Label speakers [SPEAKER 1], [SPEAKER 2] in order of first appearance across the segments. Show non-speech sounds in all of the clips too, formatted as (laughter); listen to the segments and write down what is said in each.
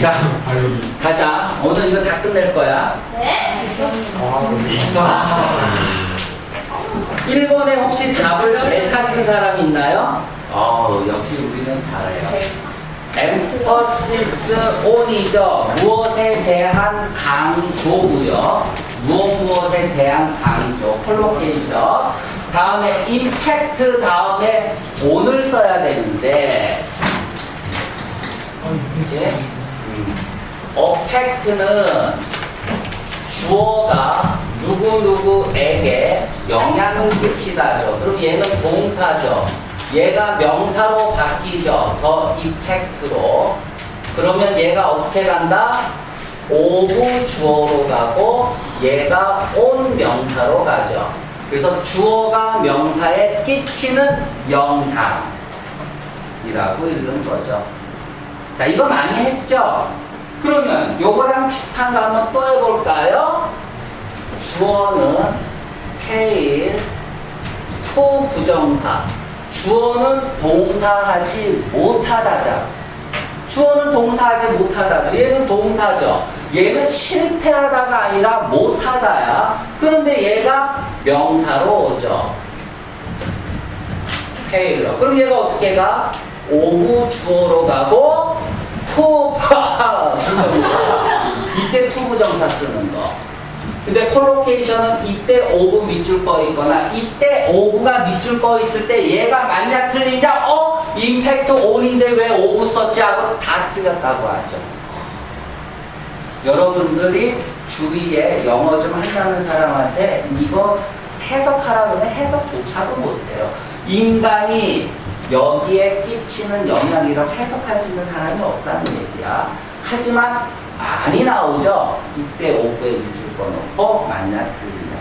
[SPEAKER 1] 자, 가자. 오늘 이거 다 끝낼 거야.
[SPEAKER 2] 네?
[SPEAKER 1] 아. 1번에 혹시 답을 쓴 사람 있나요? 어, 역시 우리는 잘해요. emphasis on이죠. 무엇에 대한 강조고요. 무엇 무엇에 대한 강조. 콜로케이션. 다음에 impact 다음에 on을 써야 되는데 이제 음, affect는 주어가 누구누구에게 영향을 끼치다죠. 그럼 얘는 동사죠. 얘가 명사로 바뀌죠. 더 이펙트로. 그러면 얘가 어떻게 간다? 오브 주어로 가고 얘가 온 명사로 가죠. 그래서 주어가 명사에 끼치는 영향이라고 읽는 거죠. 자, 이거 많이 했죠? 그러면 요거랑 비슷한 거 한번 또 해볼까요? 주어는 페일, 후 부정사. 주어는 동사하지 못하다자. 주어는 동사하지 못하다. 얘는 동사죠. 얘는 실패하다가 아니라 못하다야. 그런데 얘가 명사로 오죠. 페일러. 그럼 얘가 어떻게 가? 오브 주어로 가고 투 부정사. 이때 투 부정사 쓰는 거. 근데 콜로케이션은 이때 오브 밑줄 거 있거나 이때 오브가 밑줄 거 있을 때 얘가 만약 틀리자 어? 임팩트 온인데 왜 오브 썼지 하고 다 틀렸다고 하죠. 여러분들이 주위에 영어 좀 한다는 사람한테 이거 해석하라 그러면 해석조차도 못해요. 인간이 여기에 끼치는 영향이라고 해석할 수 있는 사람이 없다는 얘기야. 하지만 많이 나오죠. 이때 오브에 밑줄 꺼놓고 만나 틀리냐.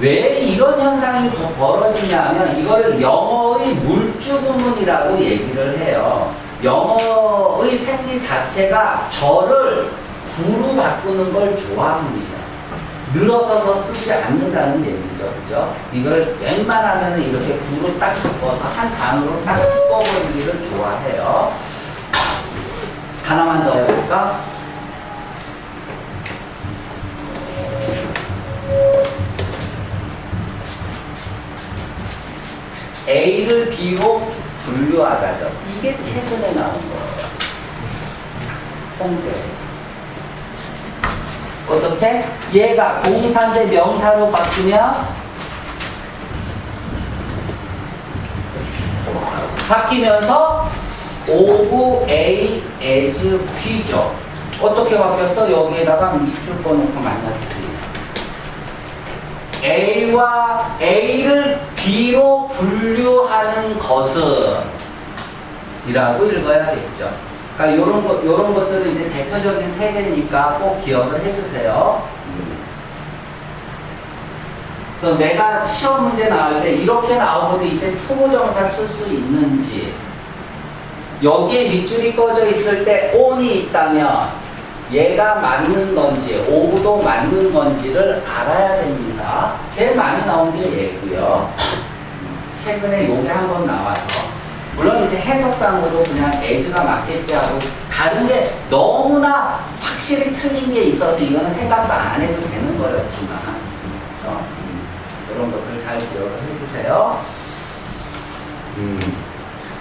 [SPEAKER 1] 왜 이런 현상이 더 벌어지냐면 이거를 영어의 물주 부문이라고 얘기를 해요. 영어의 생리 자체가 저를 구로 바꾸는 걸 좋아합니다. 늘어서서 쓰지 않는다는 얘기죠. 그죠? 이걸 웬만하면 이렇게 구로 딱 바꿔서 한 단어로 딱 섞어버리기를 좋아해요. 하나만 더 해볼까? A를 B로 분류하다죠. 이게 최근에 나온 거예요. 홍대에서. 어떻게? 얘가 동사인데 명사로 바뀌면 바뀌면서 오브 A as B죠. 어떻게 바뀌었어? 여기에다가 밑줄 꺼놓고 만났지. A와 A를 B로 분류하는 것은 이라고 읽어야겠죠. 그러니까 이런 것, 이런 것들은 이제 대표적인 세대니까 꼭 기억을 해주세요. 그래서 내가 시험 문제 나올 때 이렇게 나오는데 이때 투부정사 쓸 수 있는지 여기에 밑줄이 꺼져 있을 때 on이 있다면 얘가 맞는 건지 오브도 맞는 건지를 알아야 됩니다. 제일 많이 나온 게 얘고요. 최근에 요게 한 번 나와서 물론 이제 해석상으로 그냥 에즈가 맞겠지 하고 다른 게 너무나 확실히 틀린 게 있어서 이거는 생각도 안 해도 되는 거였지만 그렇죠? 음, 이런 것들 잘 기억을 해주세요. 음,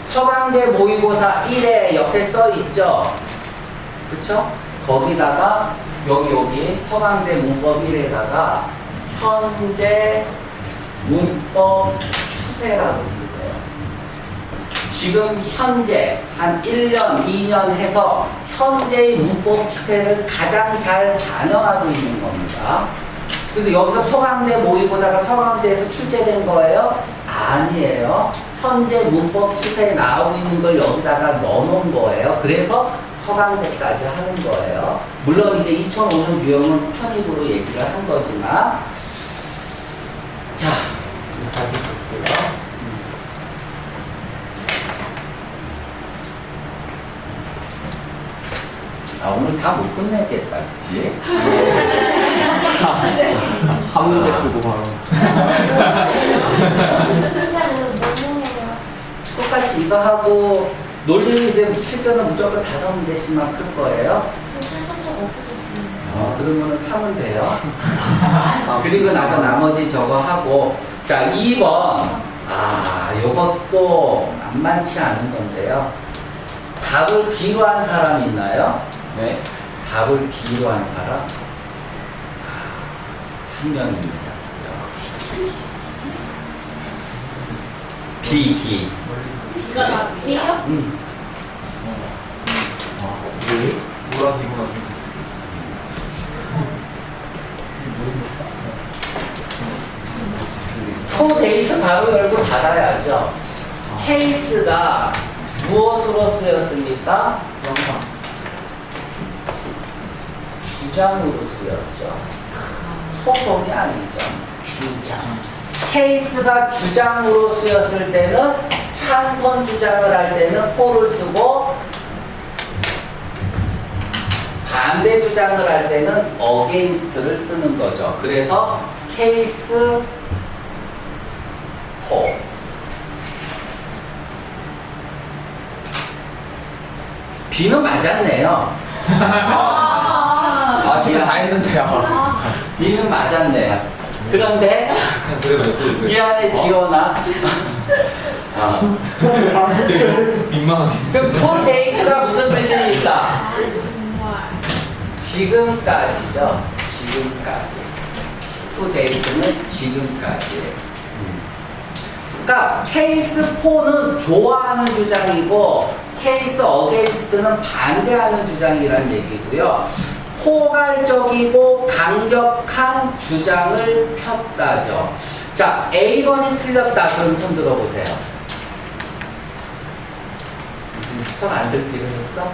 [SPEAKER 1] 서강대 모의고사 1에 옆에 써 있죠? 그렇죠? 거기다가 여기 여기 서강대 문법 1에다가 현재 문법 추세라고 쓰세요. 지금 현재 한 1년, 2년 해서 현재의 문법 추세를 가장 잘 반영하고 있는 겁니다. 그래서 여기서 서강대 모의고사가 서강대에서 출제된 거예요? 아니에요. 현재 문법 추세에 나오고 있는 걸 여기다가 넣어놓은 거예요. 그래서 서강대까지 하는 거예요. 물론 이제 2005년 유형은 편입으로 얘기를 한 거지만 자, 여기까지 볼게요. 아, 오늘 다 못 끝내겠다, 그치?
[SPEAKER 3] 한 문제 풀고 바로.
[SPEAKER 2] 뭐 해요?
[SPEAKER 1] 똑같이 이거 하고 논리는 이제 실전은 무조건 다섯 문제씩만 풀 거예요.
[SPEAKER 2] 저 실전책 없어졌습니다.
[SPEAKER 1] 어, 그러면은 3은 돼요. 그리고 나서 나머지 저거 하고. 자, 2번. 아, 요것도 만만치 않은 건데요. 답을 B로 한 사람 있나요?
[SPEAKER 3] 네.
[SPEAKER 1] 답을 B로 한 사람? 아, 한 명입니다. B, B.
[SPEAKER 2] 이거 답이에요?
[SPEAKER 1] 음.
[SPEAKER 3] 왜? 몰라서 이거 같은
[SPEAKER 1] 투 데이트 바로 열고 닫아야죠. 케이스가 무엇으로 쓰였습니까?
[SPEAKER 3] 영상.
[SPEAKER 1] 주장으로 쓰였죠. 소송이 아니죠. 주장. 케이스가 주장으로 쓰였을 때는 찬성 주장을 할 때는 포를 쓰고 반대 주장을 할 때는 against를 쓰는 거죠. 그래서 케이스 포. B는 맞았네요. (laughs)
[SPEAKER 3] 아, 제가 다 했는데요.
[SPEAKER 1] B는 맞았네요. 그런데
[SPEAKER 3] 그래도
[SPEAKER 1] 미안해 지원아. 어.
[SPEAKER 3] 민망하게.
[SPEAKER 1] 그럼 투 데이트가 무슨 뜻입니까?
[SPEAKER 2] 아.
[SPEAKER 1] 지금까지죠. 지금까지. 투 데이트는 지금까지예요. 그러니까 케이스 4는 좋아하는 주장이고 케이스 어게인스트는 반대하는 주장이란 얘기고요. 포괄적이고 강력한 주장을 폈다죠. 자, A번이 틀렸다. 그럼 손 들어보세요. 손안 들기로 했어?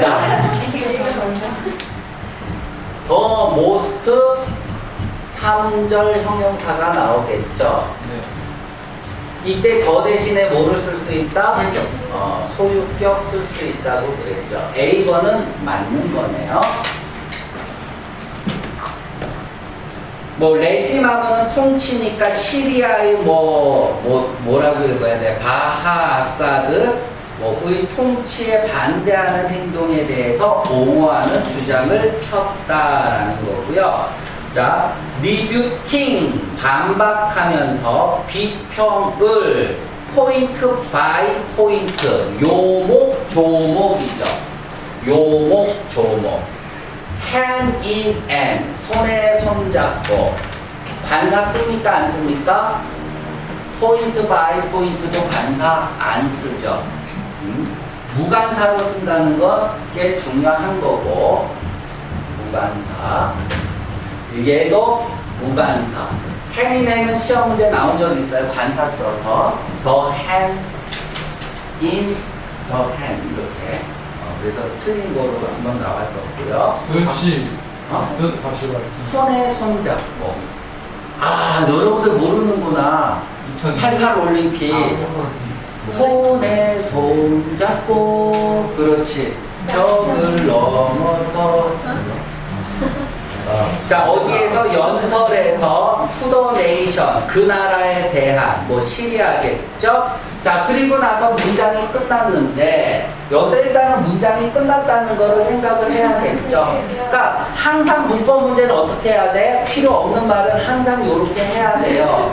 [SPEAKER 1] 자, 더 모스트 3절 형용사가 나오겠죠.
[SPEAKER 3] 네.
[SPEAKER 1] 이때 더 대신에 뭐를 쓸 수 있다?
[SPEAKER 3] 소유격.
[SPEAKER 1] 어, 소유격 쓸 수 있다고 그랬죠. A번은 맞는 거네요. 뭐 레지마문은 통치니까 시리아의 뭐, 뭐 뭐라고 읽어야 돼? 바하 아사드 뭐 그의 통치에 반대하는 행동에 대해서 옹호하는 주장을 폈다라는 거고요. 자, 리뷰팅 반박하면서 비평을 포인트 바이 포인트 요목 조목이죠. 요목 조목. hand in hand 손에 손 잡고 반사 씁니까 안 씁니까? 포인트 바이 포인트도 반사 안 쓰죠. 음? 무간사로 쓴다는 건 꽤 중요한 거고 무간사 얘도 무간사. hand 시험 문제 나온 적 있어요. 관사 써서. The hand in the hand. 이렇게. 어, 그래서 틀린 거로 한번 나왔었고요.
[SPEAKER 4] 도대체
[SPEAKER 1] 어?
[SPEAKER 4] 뜻 다시 말씀.
[SPEAKER 1] 손에 손 잡고. 아 여러분들 모르는구나. 88 올림픽. 손에 손 잡고. 그렇지. 벽을 넘어서. 어, 자 어디에서 연설에서 투더 네이션 그 나라에 대한 뭐 시리아겠죠? 자 그리고 나서 문장이 끝났는데 여기서 일단은 문장이 끝났다는 거를 생각을 해야겠죠? 그러니까 항상 문법 문제는 어떻게 해야 돼? 필요 없는 말은 항상 이렇게 해야 돼요.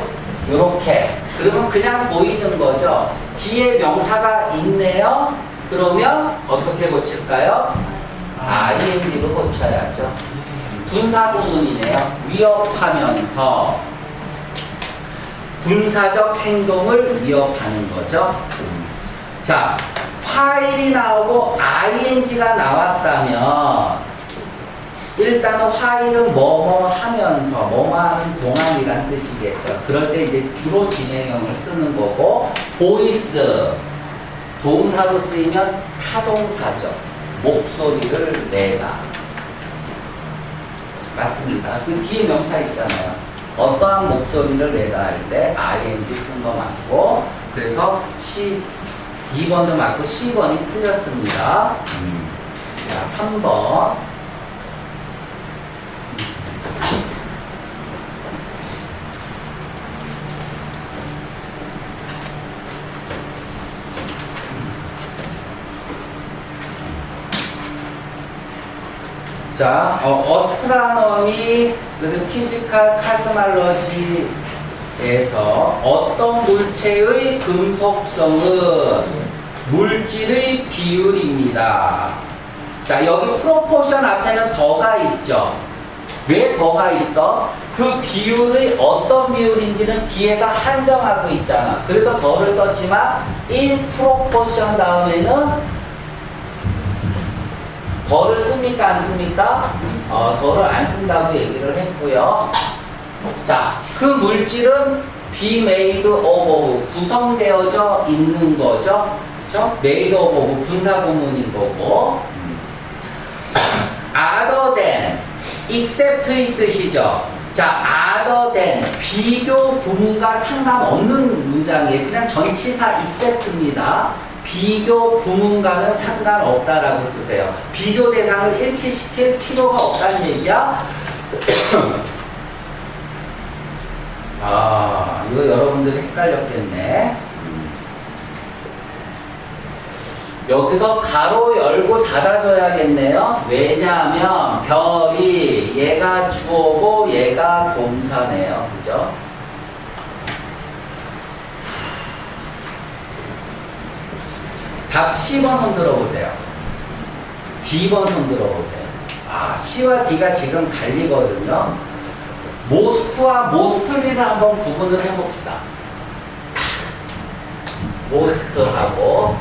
[SPEAKER 1] 요렇게. 그러면 그냥 보이는 거죠? 뒤에 명사가 있네요? 그러면 어떻게 고칠까요? ing로 고쳐야죠 군사구문이네요. 위협하면서 군사적 행동을 위협하는 거죠. 자, 화일이 나오고 ing가 나왔다면 일단은 화일은 뭐뭐 하면서 뭐뭐 하는 동안이란 뜻이겠죠. 그럴 때 이제 주로 진행형을 쓰는 거고 보이스 동사로 쓰이면 타동사죠. 목소리를 내다. 맞습니다. 그 뒤에 명사 있잖아요. 어떠한 목소리를 내다 할 때 ing 쓴 거 맞고 그래서 C, D번도 맞고 C번이 틀렸습니다. 자, 3번. 자, 어, 그리고 피지컬 카스말러지에서 어떤 물체의 금속성은 물질의 비율입니다. 자, 여기 프로포션 앞에는 더가 있죠. 왜 더가 있어? 그 비율의 어떤 비율인지는 뒤에서 한정하고 있잖아. 그래서 더를 썼지만 1 프로포션 다음에는 더를 씁니까 안 씁니까? 어, 더를 안 쓴다고 얘기를 했고요. 자, 그 물질은 be made of 구성되어져 있는 거죠. 그렇죠? made of 분사 구문인 거고. other than except의 뜻이죠. 자, other than 비교 부문과 상관없는 문장이에요. 그냥 전치사 except입니다. 비교 부문과는 상관없다라고 쓰세요. 비교 대상을 일치시킬 필요가 없다는 얘기야. (coughs) 아, 이거 여러분들 헷갈렸겠네. 음. 여기서 가로 열고 닫아줘야겠네요. 왜냐하면 별이 얘가 주어고 얘가 동사네요. 그죠? 답 C번 손 들어 보세요. D번 손 들어 보세요. 아, C와 D가 지금 갈리거든요. 모스트와 모스트리를 한번 구분을 해봅시다. 모스트하고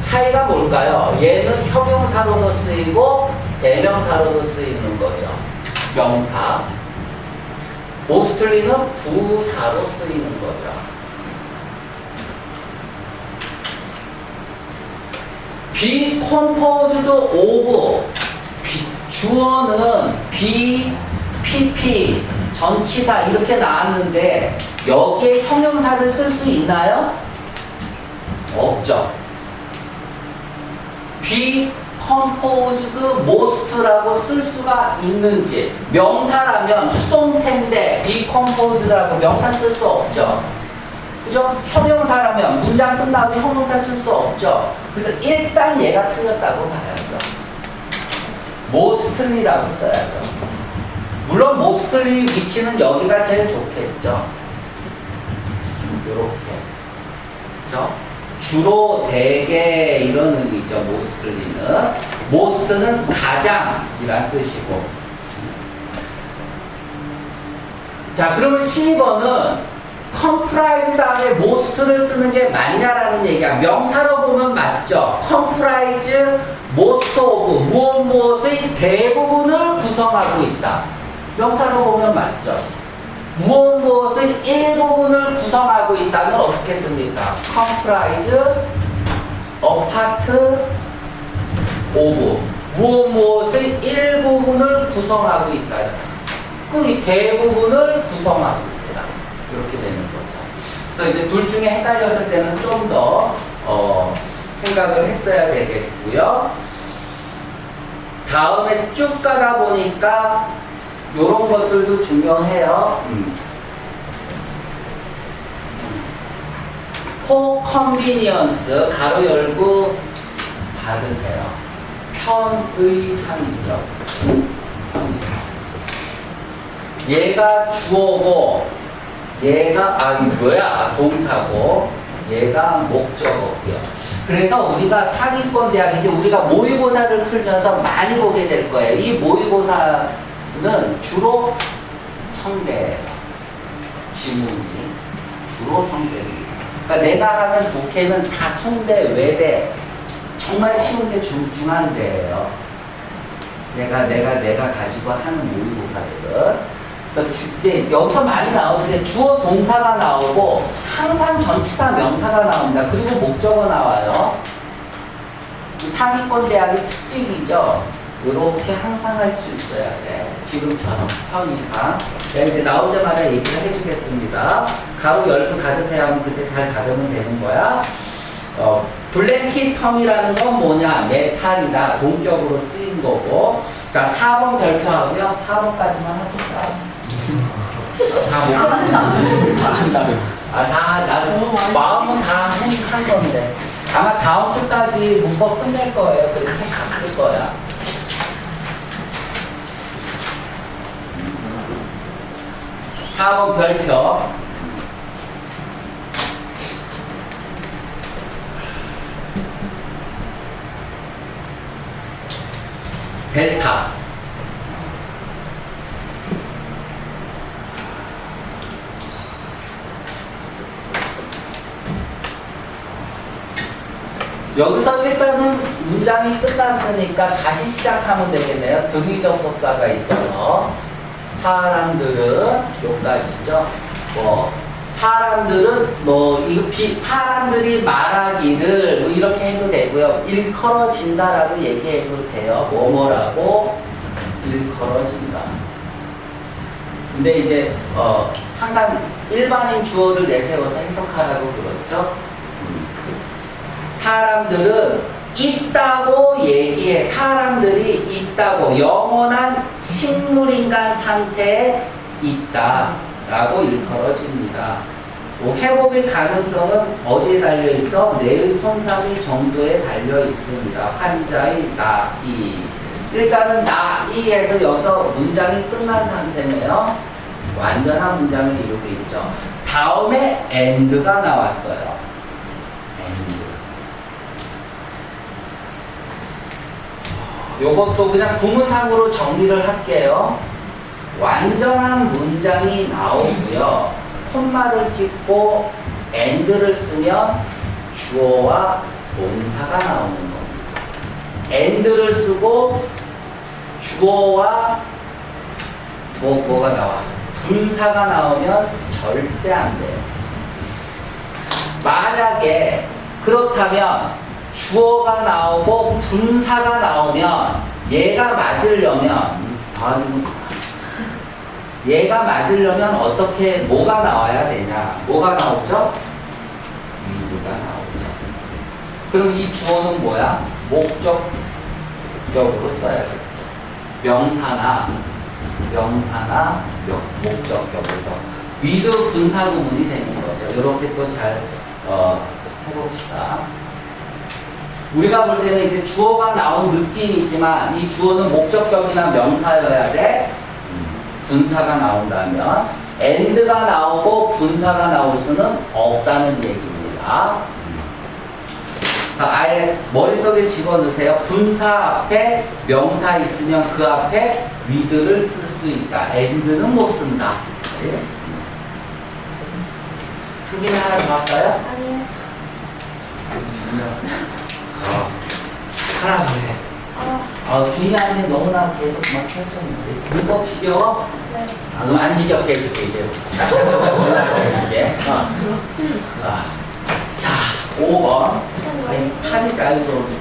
[SPEAKER 1] 차이가 뭘까요? 얘는 형용사로도 쓰이고 대명사로도 쓰이는 거죠. 명사. 모스트리는 부사로 쓰이는 거죠. Be composed of 비- 주어는 be, pp, 전치사 이렇게 나왔는데 여기에 형용사를 쓸 수 있나요? 없죠. be composed most라고 쓸 수가 있는지 명사라면 수동태인데 be composed라고 명사 쓸 수 없죠. 그죠? 형용사라면 문장 끝나고 형용사 쓸 수 없죠. 그래서 일단 얘가 틀렸다고 봐야죠. mostly라고 써야죠. 물론 mostly 위치는 여기가 제일 좋겠죠. 이렇게. 그죠? 주로 대개 이런 의미죠. mostly는. most는 가장이란 뜻이고. 자, 그러면 12번은 comprise 다음에 most를 쓰는 게 맞냐라는 얘기야. 명사로 보면 맞죠. comprise most of 무엇 무엇의 대부분을 구성하고 있다. 명사로 보면 맞죠. 무엇 무엇의 일부분을 구성하고 있다면 어떻게 씁니까? a part of 무엇 무엇의 일부분을 구성하고 있다. 그럼 이 대부분을 구성하고 있다. 이렇게 거죠. 그래서 이제 둘 중에 헷갈렸을 때는 좀더 어, 생각을 했어야 되겠고요. 다음에 쭉 가다 보니까 이런 것들도 중요해요. 음. convenience 가로 열고 닫으세요. 편의상이죠. 편의상. 얘가 주어고 얘가 아 이거야 동사고 얘가 목적어고요. 그래서 우리가 상위권 대학 이제 우리가 모의고사를 풀면서 많이 보게 될 거예요. 이 모의고사는 주로 성대예요. 지문이 주로 성대입니다. 그러니까 내가 하는 독해는 다 성대, 외대 정말 쉬운 게 중, 중한대예요. 내가 내가 내가 가지고 하는 모의고사들은 그래서 주, 이제 여기서 많이 나오는데 주어 동사가 나오고 항상 전치사 명사가 나옵니다. 그리고 목적어 나와요. 이 상위권 대학의 특징이죠. 이렇게 항상 할 수 있어야 돼. 지금처럼 편의상. 내가 이제 나올 때마다 얘기를 해주겠습니다. 가로 열고 닫으세요 하면 그때 잘 닫으면 되는 거야. 어, 블랭킷 텀이라는 건 뭐냐? 메탈이다. 동격으로 쓰인 거고. 자, 4번 별표하고요. 4번까지만 합시다. 다 못
[SPEAKER 3] 한다고. 다 한다고.
[SPEAKER 1] 아, 다, 나도 마음은 다 행복한 건데. 아마 다음 주까지 문법 끝낼 거예요. 그렇게 생각할 거야. 사번 별표. 델타. 여기서 일단은 문장이 끝났으니까 다시 시작하면 되겠네요. 등위 접속사가 있어서 사람들은 여기까지죠. 뭐 사람들은 뭐 비, 사람들이 말하기를 뭐 이렇게 해도 되고요. 일컬어진다라고 얘기해도 돼요. 뭐뭐라고 일컬어진다. 근데 이제 어 항상 일반인 주어를 내세워서 해석하라고 그러죠. 사람들은 있다고 얘기해. 사람들이 있다고. 영원한 식물인간 상태에 있다 라고 일컬어집니다. 뭐 회복의 가능성은 어디에 달려 있어? 뇌의 손상의 정도에 달려 있습니다. 환자의 나이. 일단은 나이에서 여기서 문장이 끝난 상태네요. 완전한 문장을 이루고 있죠. 다음에 and가 나왔어요. and. 요것도 그냥 구문상으로 정리를 할게요. 완전한 문장이 나오고요. 콤마를 찍고 and를 쓰면 주어와 동사가 나오는 겁니다. and를 쓰고 주어와 뭐, 뭐가 나와? 분사가 나오면 절대 안 돼요. 만약에 그렇다면 주어가 나오고 분사가 나오면 얘가 맞으려면 아 이거 얘가 맞으려면 어떻게 뭐가 나와야 되냐? 뭐가 나오죠? 위드가 나오죠. 그럼 이 주어는 뭐야? 목적격으로 써야겠죠. 명사나 명사나 명- 목적격에서 위드 분사 구문이 되는 거죠. 이렇게 또잘 어, 해봅시다. 우리가 볼 때는 이제 주어가 나온 느낌이 있지만 이 주어는 목적격이나 명사여야 돼. 분사가 나온다면 and가 나오고 분사가 나올 수는 없다는 얘기입니다. 아예 머릿속에 집어넣으세요. 분사 앞에 명사 있으면 그 앞에 with를 쓸 수 있다. and는 못 쓴다. 개는 하나 더 할까요?
[SPEAKER 2] 아니요.
[SPEAKER 1] 어, 하나 더 해.
[SPEAKER 2] 아,
[SPEAKER 1] 아, 중요한 게 너무나 계속 막 펼쳐있는데. 문법 지겨워?
[SPEAKER 2] 네.
[SPEAKER 1] 아, 그럼 안 지겹게 해줄게, 이제. 해줄게. 어. 아. 자, 5번. 아니, 팔이 자유로우니까.